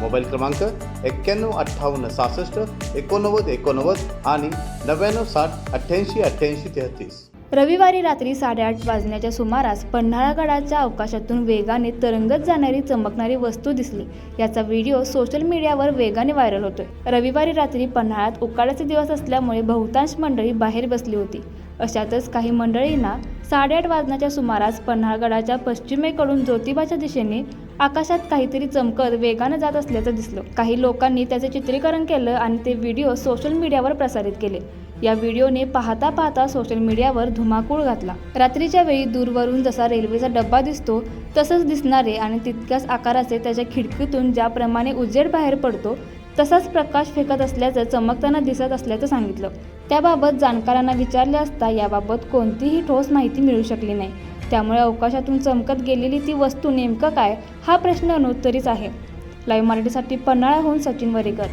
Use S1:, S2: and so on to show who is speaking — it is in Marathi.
S1: मोबाईल क्रमांक एक्क्याण्णव अठ्ठावन्न सहासष्ट एकोणनव्वद एकोणनव्वद आणि नव्याण्णव साठ अठ्ठ्याऐंशी अठ्ठ्याऐंशी तेहतीस.
S2: रविवारी रात्री साडेआठ वाजण्याच्या सुमारास पन्हाळगडाच्या अवकाशातून वेगाने तरंगत जाणारी चमकणारी वस्तू दिसली. याचा व्हिडिओ सोशल मीडियावर वेगाने व्हायरल होतोय. रविवारी रात्री पन्हाळ्यात उकाड्याचे दिवस असल्यामुळे बहुतांश मंडळी बाहेर बसली होती. अशातच काही मंडळींना साडेआठ वाजण्याच्या सुमारास पन्हाळगडाच्या पश्चिमेकडून ज्योतिबाच्या दिशेने आकाशात काहीतरी चमकत वेगानं जात असल्याचं दिसलं. काही लोकांनी त्याचे चित्रीकरण केलं आणि ते व्हिडिओ सोशल मीडियावर प्रसारित केले. या व्हिडिओने पाहता पाहता सोशल मीडियावर धुमाकूळ घातला. रात्रीच्या वेळी दूरवरून जसा रेल्वेचा डब्बा दिसतो तसंच दिसणारे आणि तितक्याच आकाराचे त्याच्या खिडकीतून ज्याप्रमाणे उजेड बाहेर पडतो तसाच प्रकाश फेकत असल्याचं चमकताना दिसत असल्याचं सांगितलं. त्याबाबत जाणकारांना विचारले असता याबाबत कोणतीही ठोस माहिती मिळू शकली नाही. त्यामुळे अवकाशातून चमकत गेलेली ती वस्तू नेमकं काय? हा प्रश्न अनुत्तरीच आहे. लाईव्ह मराठीसाठी पन्हाळाहून सचिन वरेकर